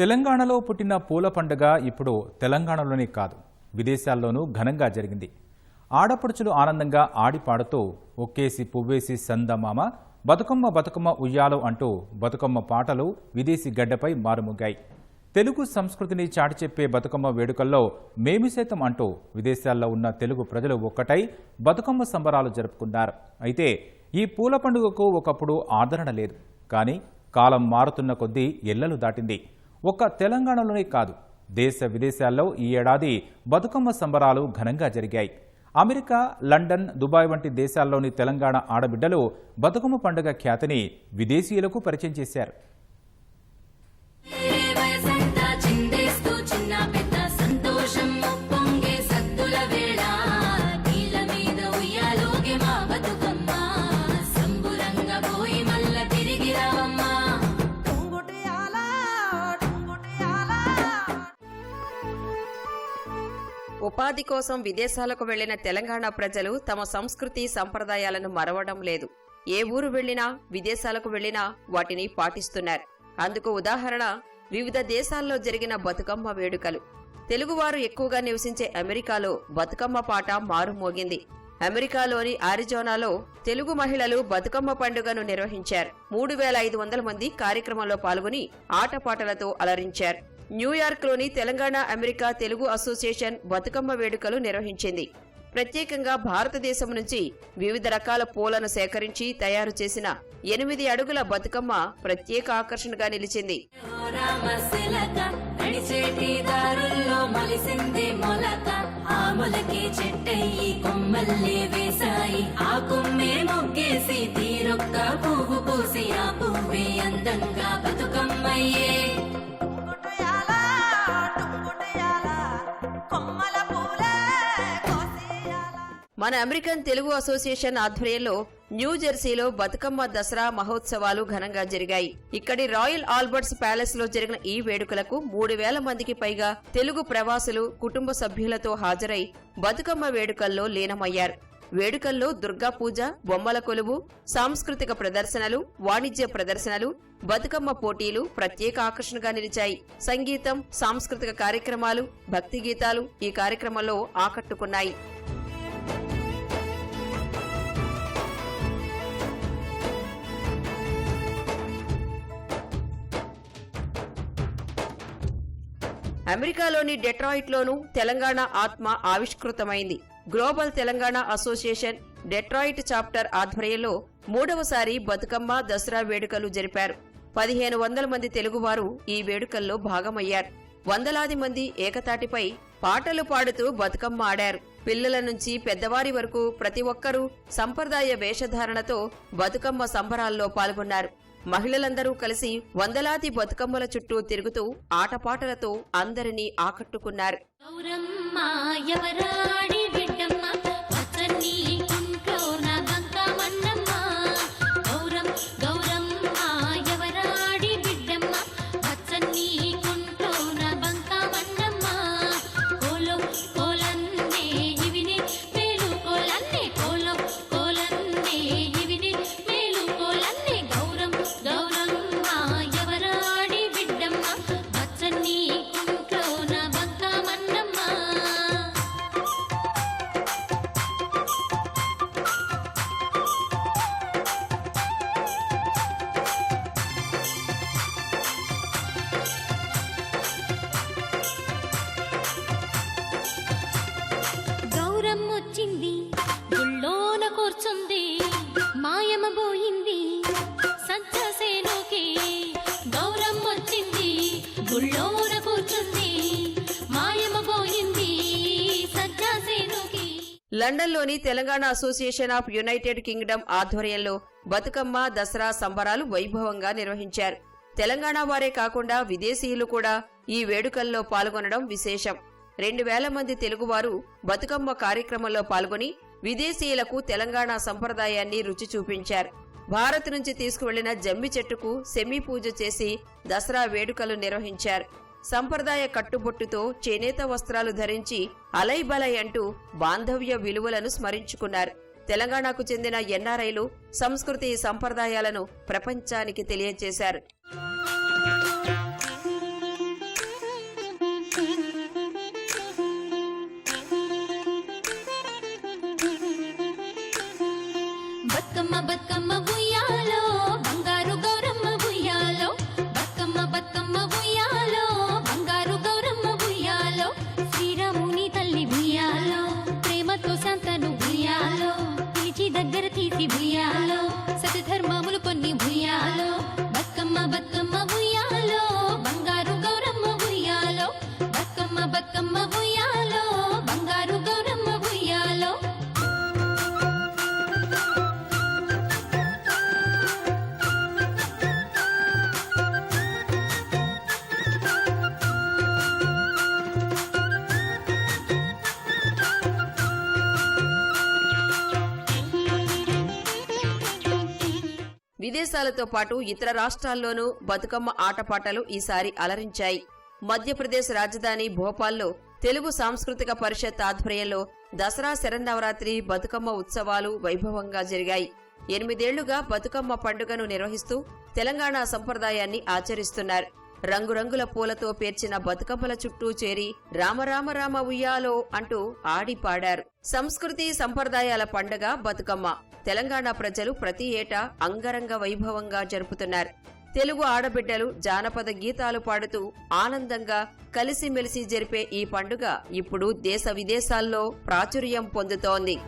తెలంగాణలో పుట్టిన పూల పండుగ ఇప్పుడు తెలంగాణలోనే కాదు విదేశాల్లోనూ ఘనంగా జరిగింది. ఆడపడుచులు ఆనందంగా ఆడిపాడుతూ ఒక్కేసి పువ్వేసి సందమామ బతుకమ్మ బతుకమ్మ ఉయ్యాలో అంటూ బతుకమ్మ పాటలు విదేశీ గడ్డపై మారుమోగాయి. తెలుగు సంస్కృతిని చాటి చెప్పే బతుకమ్మ వేడుకల్లో మేమి సైతం అంటూ విదేశాల్లో ఉన్న తెలుగు ప్రజలు ఒక్కటై బతుకమ్మ సంబరాలు జరుపుకున్నారు. అయితే ఈ పూల పండుగకు ఒకప్పుడు ఆదరణ లేదు. కానీ కాలం మారుతున్న కొద్దీ ఎల్లలు దాటింది. ఒక్క తెలంగాణలోనే కాదు దేశ విదేశాల్లో ఈ ఏడాది బతుకమ్మ సంబరాలు ఘనంగా జరిగాయి. అమెరికా లండన్ దుబాయ్ వంటి దేశాల్లోని తెలంగాణ ఆడబిడ్డలు బతుకమ్మ పండుగ ఖ్యాతిని విదేశీయులకు పరిచయం చేశారు. ఉపాధి కోసం విదేశాలకు వెళ్ళిన తెలంగాణ ప్రజలు తమ సంస్కృతి సంప్రదాయాలను మరవడం లేదు. ఏ ఊరు వెళ్ళినా విదేశాలకు వెళ్ళినా వాటిని పాటిస్తున్నారు. అందుకు ఉదాహరణ వివిధ దేశాల్లో జరిగిన బతుకమ్మ వేడుకలు. తెలుగువారు ఎక్కువగా నివసించే అమెరికాలో బతుకమ్మ పాట మారుమోగింది. అమెరికాలోని ఆరిజోనాలో తెలుగు మహిళలు బతుకమ్మ పండుగను నిర్వహించారు. మూడు వేల ఐదు వందల మంది కార్యక్రమంలో పాల్గొని ఆటపాటలతో అలరించారు. న్యూయార్క్లోని తెలంగాణ అమెరికా తెలుగు అసోసియేషన్ బతుకమ్మ వేడుకలు నిర్వహించింది. ప్రత్యేకంగా భారతదేశం నుంచి వివిధ రకాల పూలను సేకరించి తయారు చేసిన ఎనిమిది అడుగుల బతుకమ్మ ప్రత్యేక ఆకర్షణగా నిలిచింది. ఆ కొమ్మల్లే వేసాయి ఆ కొమ్మే మొగ్గేసి తీరొక్క పువ్వు పూసి ఆ పువ్వే అందంగా బతుకమ్మయ్యే. మన అమెరికన్ తెలుగు అసోసియేషన్ ఆధ్వర్యంలో న్యూజెర్సీలో బతుకమ్మ దసరా మహోత్సవాలు ఘనంగా జరిగాయి. ఇక్కడి రాయల్ ఆల్బర్ట్స్ ప్యాలెస్లో జరిగిన ఈ వేడుకలకు మూడు వేల మందికి పైగా తెలుగు ప్రవాసులు కుటుంబ సభ్యులతో హాజరై బతుకమ్మ వేడుకల్లో లీనమయ్యారు. వేడుకల్లో దుర్గా పూజ బొమ్మల కొలువు సాంస్కృతిక ప్రదర్శనలు వాణిజ్య ప్రదర్శనలు బతుకమ్మ పోటీలు ప్రత్యేక ఆకర్షణగా నిలిచాయి. సంగీతం సాంస్కృతిక కార్యక్రమాలు భక్తి గీతాలు ఈ కార్యక్రమంలో ఆకట్టుకున్నాయి. అమెరికాలోని డెట్రాయిట్లోనూ తెలంగాణ ఆత్మ ఆవిష్కృతమైంది. Global Telangana association Detroit chapter ఆధ్వర్యంలో మూడవసారి బతుకమ్మ దసరా వేడుకలు జరిపారు. పదిహేను వందల మంది తెలుగువారు ఈ వేడుకల్లో భాగమయ్యారు. వందలాది మంది ఏకతాటిపై పాటలు పాడుతూ బతుకమ్మ ఆడారు. పిల్లల నుంచి పెద్దవారి వరకు ప్రతి ఒక్కరూ సంప్రదాయ వేషధారణతో బతుకమ్మ సంబరాల్లో పాల్గొన్నారు. మహిళలందరూ కలిసి వందలాది బతుకమ్మల చుట్టూ తిరుగుతూ ఆటపాటలతో అందరినీ ఆకట్టుకున్నారు. లండన్లోని Telangana association of United Kingdom ఆధ్వర్యంలో బతుకమ్మ దసరా సంబరాలు వైభవంగా నిర్వహించారు. తెలంగాణ వారే కాకుండా విదేశీయులు కూడా ఈ వేడుకల్లో పాల్గొనడం విశేషం. రెండు వేల మంది తెలుగువారు బతుకమ్మ కార్యక్రమంలో పాల్గొని విదేశీయులకు తెలంగాణ సంప్రదాయాన్ని రుచి చూపించారు. భారత్ నుంచి తీసుకువెళ్ళిన జమ్మి చెట్టుకు సెమీ పూజ చేసి దసరా వేడుకలు నిర్వహించారు. సంప్రదాయ కట్టుబొట్టుతో చేనేత వస్త్రాలు ధరించి అలైబలై అంటూ బాంధవ్య విలువలను స్మరించుకున్నారు. తెలంగాణకు చెందిన ఎన్ఆర్ఐలు సంస్కృతి సంప్రదాయాలను ప్రపంచానికి తెలియజేశారు. విదేశాలతో పాటు ఇతర రాష్ట్రాల్లోనూ బతుకమ్మ ఆటపాటలు ఈసారి అలరించాయి. మధ్యప్రదేశ్ రాజధాని భోపాల్లో తెలుగు సాంస్కృతిక పరిషత్ ఆధ్వర్యంలో దసరా శరన్నవరాత్రి బతుకమ్మ ఉత్సవాలు వైభవంగా జరిగాయి. ఎనిమిదేళ్ళుగా బతుకమ్మ పండుగను నిర్వహిస్తూ తెలంగాణ సంప్రదాయాన్ని ఆచరిస్తున్నారు. రంగురంగుల పూలతో పేర్చిన బతుకమ్మల చుట్టూ చేరి రామరామ రామ ఉయ్యాలో అంటూ ఆడి పాడారు. సంస్కృతి సంప్రదాయాల పండుగ బతుకమ్మ. తెలంగాణ ప్రజలు ప్రతి ఏటా అంగరంగ వైభవంగా జరుపుతున్నారు. తెలుగు ఆడబిడ్డలు జానపద గీతాలు పాడుతూ ఆనందంగా కలిసిమెలిసి జరిపే ఈ పండుగ ఇప్పుడు దేశ విదేశాల్లో ప్రాచుర్యం పొందుతోంది.